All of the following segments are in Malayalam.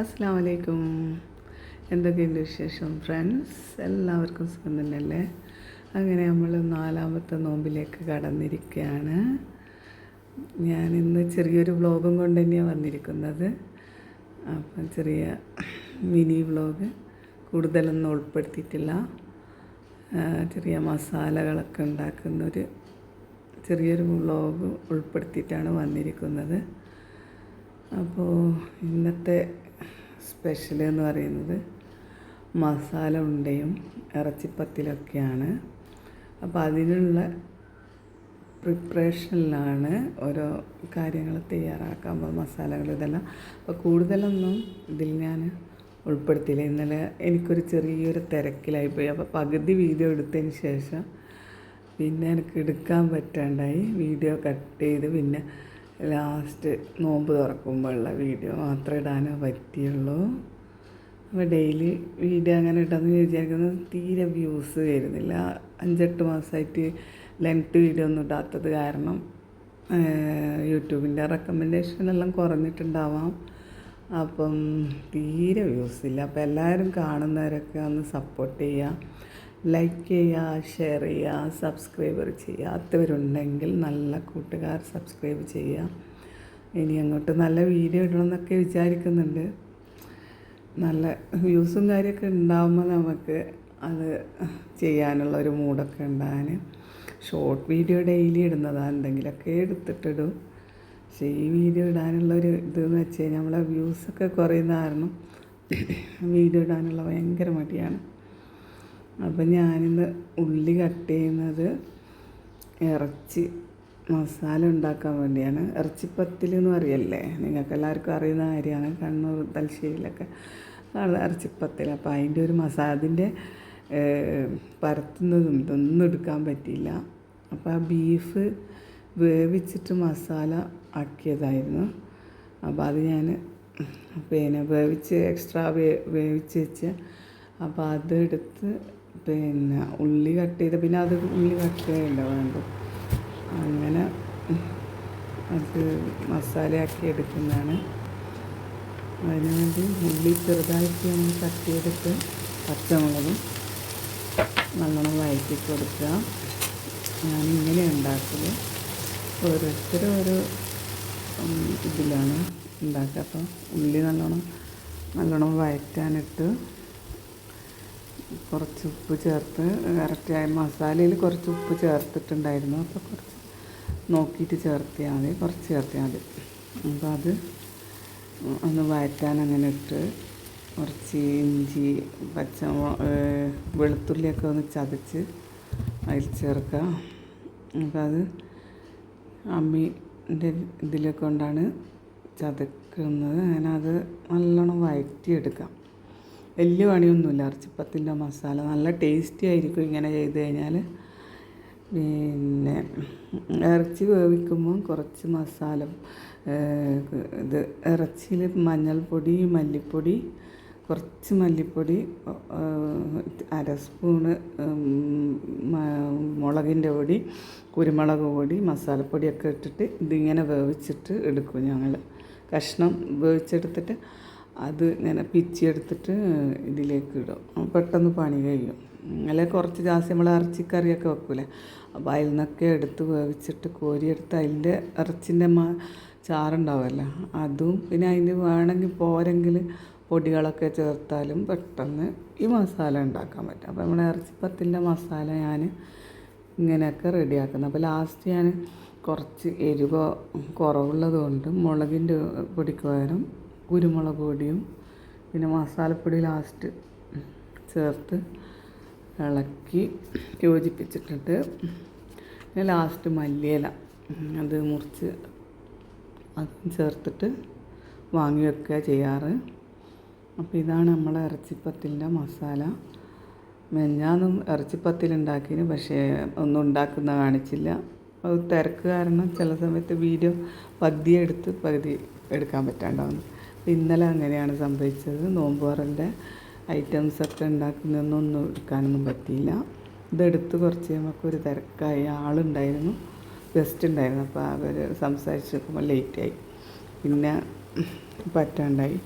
അസ്സാം വലൈക്കും എന്തൊക്കെയുണ്ട് വിശേഷം ഫ്രണ്ട്സ്? എല്ലാവർക്കും സുഖം തന്നെയല്ലേ? അങ്ങനെ നമ്മൾ നാലാമത്തെ നോമ്പിലേക്ക് കടന്നിരിക്കുകയാണ്. ഞാൻ ഇന്ന് ചെറിയൊരു വ്ളോഗും കൊണ്ട് തന്നെയാണ് വന്നിരിക്കുന്നത്. അപ്പം ചെറിയ മിനി വ്ളോഗ് കൂടുതലൊന്നും ഉൾപ്പെടുത്തിയിട്ടില്ല. ചെറിയ മസാലകളൊക്കെ ഉണ്ടാക്കുന്നൊരു ചെറിയൊരു വ്ളോഗ് ഉൾപ്പെടുത്തിയിട്ടാണ് വന്നിരിക്കുന്നത്. അപ്പോൾ ഇന്നത്തെ സ്പെഷ്യൽ എന്ന് പറയുന്നത് മസാല ഉണ്ടയും ഇറച്ചിപ്പത്തിലൊക്കെയാണ്. അപ്പോൾ അതിനുള്ള പ്രിപ്പറേഷനിലാണ് ഓരോ കാര്യങ്ങൾ തയ്യാറാക്കാൻ പോകുന്ന മസാലകൾ ഇതെല്ലാം. അപ്പോൾ കൂടുതലൊന്നും ഇതിൽ ഞാൻ ഉൾപ്പെടുത്തിയില്ല. ഇന്നലെ എനിക്കൊരു ചെറിയൊരു തിരക്കിലായിപ്പോയി അപ്പോൾ പകുതി വീഡിയോ എടുത്തതിന് ശേഷം പിന്നെ എനിക്ക് എടുക്കാൻ പറ്റാണ്ടായി. വീഡിയോ കട്ട് ചെയ്ത് പിന്നെ ലാസ്റ്റ് നോമ്പ് തുറക്കുമ്പോഴുള്ള വീഡിയോ മാത്രമേ ഇടാനേ പറ്റിയുള്ളൂ. അപ്പോൾ ഡെയിലി വീഡിയോ അങ്ങനെ ഇട്ടെന്ന് വിചാരിക്കുന്നത് തീരെ വ്യൂസ് വരുന്നില്ല. അഞ്ചെട്ട് മാസമായിട്ട് ലെങ്ത് വീഡിയോ ഒന്നും ഇടാത്തത് കാരണം യൂട്യൂബിന്റെ റെക്കമെൻഡേഷനെല്ലാം കുറഞ്ഞിട്ടുണ്ടാവാം. അപ്പം തീരെ വ്യൂസ് ഇല്ല. അപ്പോൾ എല്ലാവരും കാണുന്നവരൊക്കെ ഒന്ന് സപ്പോർട്ട് ചെയ്യുക. ലൈക്ക് ചെയ്യുക ഷെയർ ചെയ്യുക സബ്സ്ക്രൈബർ ചെയ്യാത്തവരുണ്ടെങ്കിൽ നല്ല കൂട്ടുകാർ സബ്സ്ക്രൈബ് ചെയ്യുക. ഇനി അങ്ങോട്ട് നല്ല വീഡിയോ ഇടണമെന്നൊക്കെ വിചാരിക്കുന്നുണ്ട്. നല്ല വ്യൂസും കാര്യമൊക്കെ ഉണ്ടാകുമ്പോൾ നമുക്ക് അത് ചെയ്യാനുള്ള ഒരു മൂഡൊക്കെ ഉണ്ടാകാൻ ഷോർട്ട് വീഡിയോ ഡെയിലി ഇടുന്നതാണ് എന്തെങ്കിലുമൊക്കെ എടുത്തിട്ടിടും. പക്ഷേ ഈ വീഡിയോ ഇടാനുള്ള ഒരു ഇതെന്ന് വെച്ച് കഴിഞ്ഞാൽ നമ്മളെ വ്യൂസൊക്കെ കുറയുന്ന കാരണം വീഡിയോ ഇടാനുള്ള ഭയങ്കര മടിയാണ്. അപ്പം ഞാനിന്ന് ഉള്ളി കട്ട് ചെയ്യുന്നത് ഇറച്ചി മസാല ഉണ്ടാക്കാൻ വേണ്ടിയാണ്. ഇറച്ചിപ്പത്തിൽ എന്ന് പറയല്ലേ നിങ്ങൾക്ക് എല്ലാവർക്കും അറിയുന്ന കാര്യമാണ്. കണ്ണൂർ തലശ്ശേരിയിലൊക്കെ ഇറച്ചിപ്പത്തിൽ. അപ്പോൾ അതിന്റെ ഒരു മസാല അതിന്റെ പരത്തുന്നതും ഇതൊന്നും എടുക്കാൻ പറ്റിയില്ല. അപ്പോൾ ആ ബീഫ് വേവിച്ചിട്ട് മസാല ആക്കിയതായിരുന്നു. അപ്പോൾ അത് ഞാൻ പിന്നെ വേവിച്ച് എക്സ്ട്രാ വേവിച്ച് വെച്ച് അപ്പോൾ അതെടുത്ത് പിന്നെ ഉള്ളി കട്ട് ചെയ്ത് പിന്നെ അത് ഉള്ളി കട്ട് ചെയ്യണ്ട വേണ്ടു. അങ്ങനെ അത് മസാലയാക്കി എടുക്കുന്നതാണ്. അതിന് വേണ്ടി ഉള്ളി ചെറുതായിട്ട് നമ്മൾ കട്ട് ചെയ്തിട്ട് പച്ചമുളകും നല്ലോണം വഴറ്റി കൊടുക്കുക. ഞാനിങ്ങനെ ഉണ്ടാക്കൽ. ഓരോരുത്തരും ഓരോ ഇതിലാണ് ഉണ്ടാക്കുക. അപ്പോൾ ഉള്ളി നല്ലോണം നല്ലോണം വഴറ്റാനിട്ട് കുറച്ച് ഉപ്പ് ചേർത്ത് കറക്റ്റായി മസാലയിൽ കുറച്ച് ഉപ്പ് ചേർത്തിട്ടുണ്ടായിരുന്നു. അപ്പോൾ കുറച്ച് നോക്കിയിട്ട് ചേർത്തിയാൽ മതി. കുറച്ച് ചേർത്തിയാൽ മതി. അപ്പോൾ അത് ഒന്ന് വഴറ്റാൻ അങ്ങനെ ഇട്ട് കുറച്ച് ഇഞ്ചി പച്ച വെളുത്തുള്ളിയൊക്കെ ഒന്ന് ചതച്ച് അതിൽ ചേർക്കുക അപ്പോൾ അത് അമ്മീന്റെ ഇതിലൊക്കെ കൊണ്ടാണ് ചതക്കുന്നത്. അങ്ങനെ അത് നല്ലോണം വഴറ്റിയെടുക്കാം. വലിയ പണിയൊന്നുമില്ല. ഇറച്ചിപ്പത്തിന്റെ മസാല നല്ല ടേസ്റ്റി ആയിരിക്കും ഇങ്ങനെ ചെയ്ത് കഴിഞ്ഞാൽ പിന്നെ ഇറച്ചി വേവിക്കുമ്പോൾ കുറച്ച് മസാല ഇത് ഇറച്ചിയിൽ മഞ്ഞൾപ്പൊടി മല്ലിപ്പൊടി കുറച്ച് മല്ലിപ്പൊടി അര സ്പൂണ് മുളകിന്റെ പൊടി കുരുമുളക് പൊടി മസാലപ്പൊടിയൊക്കെ ഇട്ടിട്ട് ഇതിങ്ങനെ വേവിച്ചിട്ട് എടുക്കും ഞങ്ങൾ കഷ്ണം വേവിച്ചെടുത്തിട്ട് അത് ഇങ്ങനെ പിച്ചിയെടുത്തിട്ട് ഇതിലേക്ക് ഇടും. പെട്ടെന്ന് പണി കഴിയും. അല്ലെ കുറച്ച് ജാസ്തി നമ്മൾ ഇറച്ചിക്കറിയൊക്കെ വെക്കൂലേ? അപ്പോൾ അതിൽ നിന്നൊക്കെ എടുത്ത് വേവിച്ചിട്ട് കോരിയെടുത്ത് അതിന്റെ ഇറച്ചിന്റെ മാ ചാറുണ്ടാവുമല്ലോ? അതും പിന്നെ അതിന് വേണമെങ്കിൽ പോരെങ്കിൽ പൊടികളൊക്കെ ചേർത്താലും പെട്ടെന്ന് ഈ മസാല ഉണ്ടാക്കാൻ പറ്റും. അപ്പോൾ നമ്മുടെ ഇറച്ചിപ്പത്തിന്റെ മസാല ഞാൻ ഇങ്ങനെയൊക്കെ റെഡിയാക്കുന്നത് അപ്പോൾ ലാസ്റ്റ് ഞാൻ കുറച്ച് എരിവ് കുറവുള്ളത് കൊണ്ട് മുളകിന്റെ പൊടിക്ക് പകരം കുരുമുളക് പൊടിയും പിന്നെ മസാലപ്പൊടി ലാസ്റ്റ് ചേർത്ത് ഇളക്കി യോജിപ്പിച്ചിട്ടിട്ട് പിന്നെ ലാസ്റ്റ് മല്ലിയില അത് മുറിച്ച് അതും ചേർത്തിട്ട് വാങ്ങി വെക്കുക ചെയ്യാറ്. അപ്പോൾ ഇതാണ് നമ്മളെ ഇറച്ചിപ്പത്തിന്റെ മസാല. മെഞ്ഞാന്നും ഇറച്ചിപ്പത്തിലുണ്ടാക്കിന് പക്ഷേ ഒന്നും ഉണ്ടാക്കുന്ന കാണിച്ചില്ല. അത് തിരക്ക് കാരണം ചില സമയത്ത് വീഡിയോ പതിയെ എടുത്ത് പകുതി എടുക്കാൻ പറ്റാണ്ടാവുന്നു. ഇന്നലെ അങ്ങനെയാണ് സംഭവിച്ചത്. നോമ്പുറന്റെ ഐറ്റംസൊക്കെ ഉണ്ടാക്കുന്നതൊന്നും എടുക്കാനൊന്നും പറ്റിയില്ല. ഇതെടുത്ത് കുറച്ച് നമുക്കൊരു തിരക്കായി. ആളുണ്ടായിരുന്നു ഗസ്റ്റ് ഉണ്ടായിരുന്നു. അപ്പോൾ അവർ സംസാരിച്ച് നോക്കുമ്പോൾ ലേറ്റായി പിന്നെ പറ്റാണ്ടായി.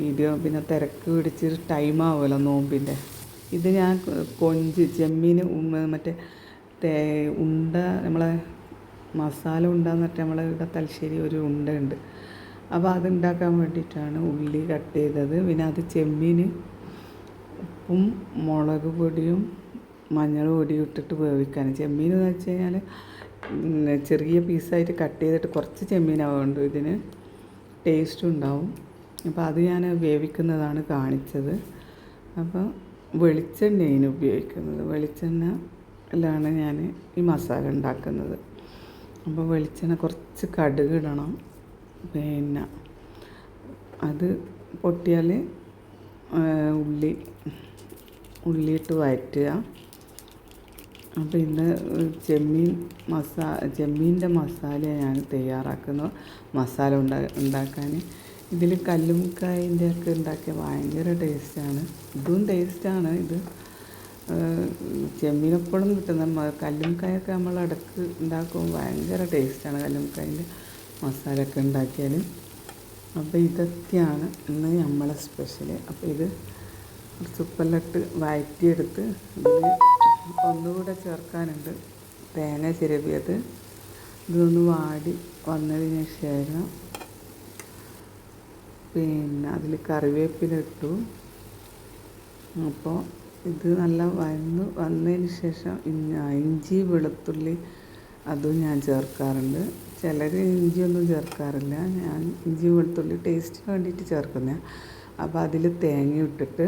വീഡിയോ പിന്നെ തിരക്ക് പിടിച്ച് ടൈം ആവുമല്ലോ നോമ്പിന്റെ ഇത് ഞാൻ കൊഞ്ച് ചെമ്മീൻ മറ്റേ തേ ഉണ്ട നമ്മളെ മസാല ഉണ്ടെന്ന് എന്നിട്ട് നമ്മളെ ഇവിടെ തലശ്ശേരി ഒരു ഉണ്ട ഉണ്ട് അപ്പോൾ അതുണ്ടാക്കാൻ വേണ്ടിയിട്ടാണ് ഉള്ളി കട്ട് ചെയ്തത്. പിന്നെ അത് ചെമ്മീൻ ഉപ്പും മുളക് പൊടിയും മഞ്ഞൾ പൊടിയും ഇട്ടിട്ട് വേവിക്കാൻ ചെമ്മീൻ എന്ന് വെച്ച് കഴിഞ്ഞാൽ ചെറിയ പീസായിട്ട് കട്ട് ചെയ്തിട്ട് കുറച്ച് ചെമ്മീനാവുന്നുണ്ട് ഇതിന് ടേസ്റ്റും ഉണ്ടാവും. അപ്പോൾ അത് ഞാൻ വേവിക്കുന്നതാണ് കാണിച്ചത്. അപ്പോൾ വെളിച്ചെണ്ണയാണ് ഉപയോഗിക്കുന്നത്. വെളിച്ചെണ്ണയിലാണ് ഞാൻ ഈ മസാല ഉണ്ടാക്കുന്നത്. അപ്പോൾ വെളിച്ചെണ്ണ കുറച്ച് കടുക് ഇടണം. പിന്നെ അത് പൊട്ടിയാൽ ഉള്ളി ഉള്ളിയിട്ട് വഴറ്റുക. ഇന്ന് ചെമ്മീൻ മസാ ചെമ്മീന്റെ മസാല ഞാൻ തയ്യാറാക്കുന്നത് മസാല ഉണ്ടാ ഉണ്ടാക്കാൻ ഇതിൽ കല്ലുമുക്കായന്റെ ഒക്കെ ഉണ്ടാക്കിയ ഭയങ്കര ടേസ്റ്റാണ്. ഇതും ടേസ്റ്റാണ്. ഇത് ചെമ്മീനെപ്പോഴും കിട്ടുന്ന കല്ലുമുക്കായൊക്കെ നമ്മൾ ഇടയ്ക്ക് ഉണ്ടാക്കുമ്പോൾ ഭയങ്കര ടേസ്റ്റാണ് കല്ലുമുക്കായന്റെ. മസാല ഒക്കെ ഉണ്ടാക്കിയാൽ. അപ്പോൾ ഇതൊക്കെയാണ് ഇന്ന് നമ്മളെ സ്പെഷ്യൽ അപ്പോൾ ഇത് കുറച്ച് ഉപ്പെല്ലിട്ട് വഴറ്റിയെടുത്ത് ഇതിൽ ഒന്നുകൂടെ ചേർക്കാനുണ്ട്. തേങ്ങ ചിരവിയത്. ഇതൊന്ന് വാടി വന്നതിന് ശേഷം പിന്നെ അതിൽ കറിവേപ്പില ഇട്ടു. അപ്പോൾ ഇത് നല്ല വന്ന് വന്നതിന് ശേഷം ഇഞ്ചി വെളുത്തുള്ളി അതും ഞാൻ ചേർക്കാറുണ്ട്. ചിലർ ഇഞ്ചിയൊന്നും ചേർക്കാറില്ല. ഞാൻ ഇഞ്ചി വെളുത്തുള്ളി ടേസ്റ്റിന് വേണ്ടിയിട്ട് ചേർക്കുന്നത് അപ്പോൾ അതിൽ തേങ്ങ ഇട്ടിട്ട്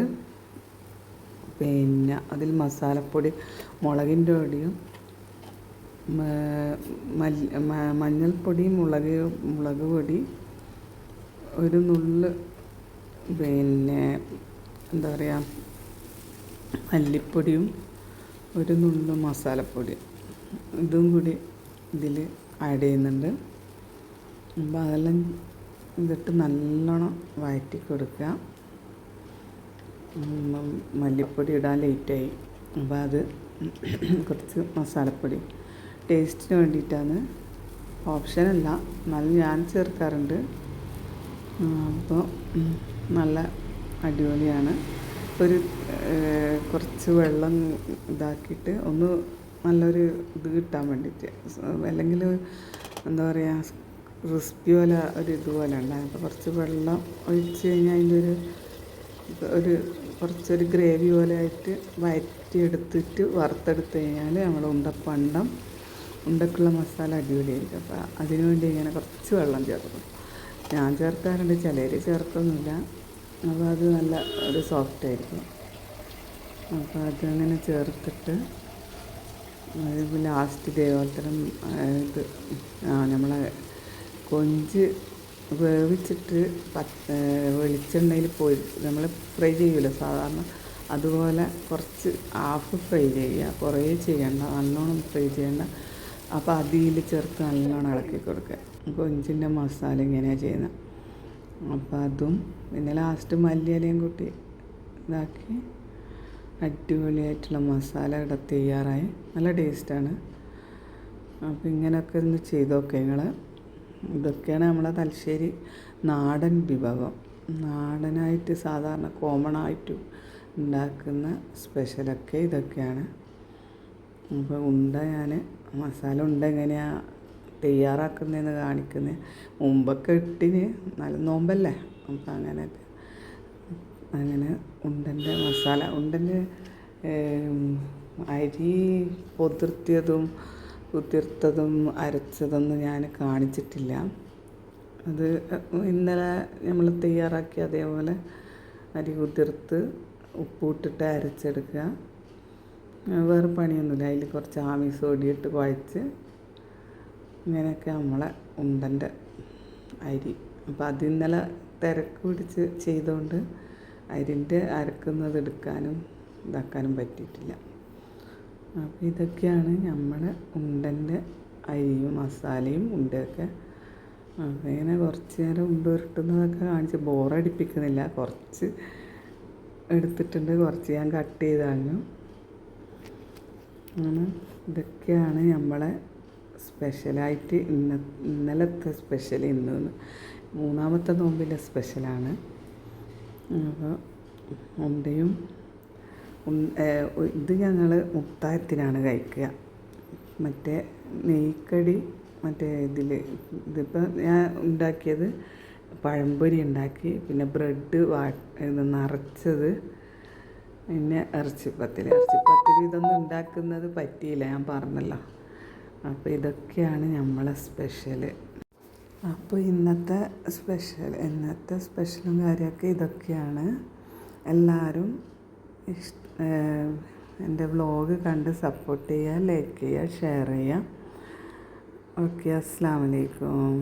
പിന്നെ അതിൽ മസാലപ്പൊടി മുളകിന്റെ പൊടിയും മഞ്ഞൾപ്പൊടി മുളക് മുളക് പൊടി ഒരു നുള്ള് പിന്നെ എന്താ പറയുക മല്ലിപ്പൊടിയും ഒരു നുള്ള് മസാലപ്പൊടി. ഇതും കൂടി ഇതിൽ ആഡ് ചെയ്യുന്നുണ്ട്. അപ്പോൾ അതെല്ലാം ഇതിട്ട് നല്ലോണം വഴറ്റി കൊടുക്കുക. മല്ലിപ്പൊടി ഇടാൻ ലേറ്റായി അപ്പോൾ അത് കുറച്ച് മസാലപ്പൊടി. ടേസ്റ്റിന് വേണ്ടിയിട്ടാണ്. ഓപ്ഷനല്ല എന്നാലും ഞാൻ ചേർക്കാറുണ്ട്. അപ്പോൾ നല്ല അടിപൊളിയാണ്. ഒരു കുറച്ച് വെള്ളം ഇതാക്കിയിട്ട് ഒന്ന് നല്ലൊരു ഇത് കിട്ടാൻ വേണ്ടിയിട്ട്. അല്ലെങ്കിൽ എന്താ പറയുക ക്രിസ്പി പോലെ ഒരു ഇതുപോലെ ഉണ്ടാകും അപ്പോൾ കുറച്ച് വെള്ളം ഒഴിച്ച് കഴിഞ്ഞാൽ അതിന്റെ ഒരു ഒരു കുറച്ചൊരു ഗ്രേവി പോലെ ആയിട്ട് വയറ്റിയെടുത്തിട്ട് വറുത്തെടുത്ത് കഴിഞ്ഞാൽ നമ്മൾ ഉണ്ടപ്പണ്ടം ഉണ്ടക്കുള്ള മസാല അടിപൊളിയായിരിക്കും. അപ്പോൾ അതിനു വേണ്ടി ഇങ്ങനെ കുറച്ച് വെള്ളം ചേർക്കും. ഞാൻ ചേർക്കാറുണ്ട് ചിലർ ചേർക്കൊന്നുമില്ല. അപ്പോൾ അത് നല്ല ഒരു സോഫ്റ്റ് ആയിരിക്കും അപ്പോൾ അതങ്ങനെ ചേർത്തിട്ട് അത് ലാസ്റ്റ് ദേവോത്തരം ഇത് നമ്മളെ കൊഞ്ച് വേവിച്ചിട്ട് പത്ത് വെളിച്ചെണ്ണയിൽ പോയി നമ്മൾ ഫ്രൈ ചെയ്യൂലോ? സാധാരണ അതുപോലെ കുറച്ച് ഹാഫ് ഫ്രൈ ചെയ്യുക. കുറേ ചെയ്യണ്ട നല്ലോണം ഫ്രൈ ചെയ്യണ്ട. അപ്പോൾ അതിൽ ചേർത്ത് നല്ലോണം ഇളക്കി കൊടുക്കുക. കൊഞ്ചിന്റെ മസാല ഇങ്ങനെയാണ് ചെയ്യുന്നത് അപ്പോൾ അതും പിന്നെ ലാസ്റ്റ് മല്ലിയിലയും കൂട്ടി ഇതാക്കി അടിപൊളിയായിട്ടുള്ള മസാല ഇവിടെ തയ്യാറായി. നല്ല ടേസ്റ്റാണ്. അപ്പോൾ ഇങ്ങനെയൊക്കെ ഒന്ന് ചെയ്ത് നോക്കുക നിങ്ങൾ ഇതൊക്കെയാണ് നമ്മളെ തലശ്ശേരി നാടൻ വിഭവം. നാടനായിട്ട് സാധാരണ കോമൺ ആയിട്ട് ഉണ്ടാക്കുന്ന സ്പെഷ്യലൊക്കെ ഇതൊക്കെയാണ്. അപ്പോൾ ഉണ്ട ഞാൻ മസാല ഉണ്ട എങ്ങനെയാണ് തയ്യാറാക്കുന്നതെന്ന് കാണിക്കുന്നത് മുമ്പൊക്കെ ഇട്ടിന് നല്ല നോമ്പല്ലേ? അപ്പം അങ്ങനെ അങ്ങനെ ഉണ്ടന്റെ മസാല ഉണ്ടന്റെ അരി പൊതിർത്തിയതും കുതിർത്തതും അരച്ചതൊന്നും ഞാൻ കാണിച്ചിട്ടില്ല. അത് ഇന്നലെ നമ്മൾ തയ്യാറാക്കി അതേപോലെ അരി കുതിർത്ത് ഉപ്പിട്ടിട്ട് അരച്ചെടുക്കുക. വേറെ പണിയൊന്നുമില്ല. അതിൽ കുറച്ച് ആമീസ് ഓടിയിട്ട് കുഴച്ച് ഇങ്ങനെയൊക്കെ നമ്മളെ ഉണ്ടന്റെ അരി. അപ്പോൾ അത് ഇന്നലെ തിരക്ക് പിടിച്ച് ചെയ്തുകൊണ്ട് അരിന്റെ അരക്കുന്നത് എടുക്കാനും ഇതാക്കാനും പറ്റിയിട്ടില്ല. അപ്പോൾ ഇതൊക്കെയാണ് നമ്മുടെ ഉണ്ടന്റെ അരിയും മസാലയും ഉണ്ടൊക്കെ അങ്ങനെ കുറച്ച് നേരം ഉണ്ട ഉരുട്ടുന്നതൊക്കെ കാണിച്ച് ബോറടിപ്പിക്കുന്നില്ല. കുറച്ച് എടുത്തിട്ടുണ്ട്. കുറച്ച് ഞാൻ കട്ട് ചെയ്താണ്. അങ്ങനെ ഇതൊക്കെയാണ് നമ്മളെ സ്പെഷ്യലായിട്ട് ഇന്ന ഇന്നലത്തെ സ്പെഷ്യൽ ഇന്ന് മൂന്നാമത്തെ നോമ്പിലെ സ്പെഷ്യലാണ്. ഉണ്ടയും ഇത് ഞങ്ങൾ മുത്തായത്തിനാണ് കഴിക്കുക. മറ്റേ നെയ്ക്കടി മറ്റേ ഇതിൽ ഇതിപ്പോൾ ഞാൻ ഉണ്ടാക്കിയത് പഴംപൊരി ഉണ്ടാക്കി പിന്നെ ബ്രെഡ് വാ ഇത് നിറച്ചത് പിന്നെ ഇറച്ചിപ്പത്തിൽ ഇറച്ചിപ്പത്തിൽ ഇതൊന്നും ഉണ്ടാക്കുന്നത് പറ്റിയില്ല ഞാൻ പറഞ്ഞല്ലോ. അപ്പോൾ ഇതൊക്കെയാണ് നമ്മളെ സ്പെഷ്യൽ അപ്പോൾ ഇന്നത്തെ സ്പെഷ്യൽ ഇന്നത്തെ സ്പെഷ്യലും കാര്യമൊക്കെ ഇതൊക്കെയാണ്. എല്ലാവരും ഇഷ്ട എന്റെ വ്ളോഗ് കണ്ട് സപ്പോർട്ട് ചെയ്യുക ലൈക്ക് ചെയ്യുക ഷെയർ ചെയ്യുക. ഓക്കെ അസ്സാം വലൈക്കും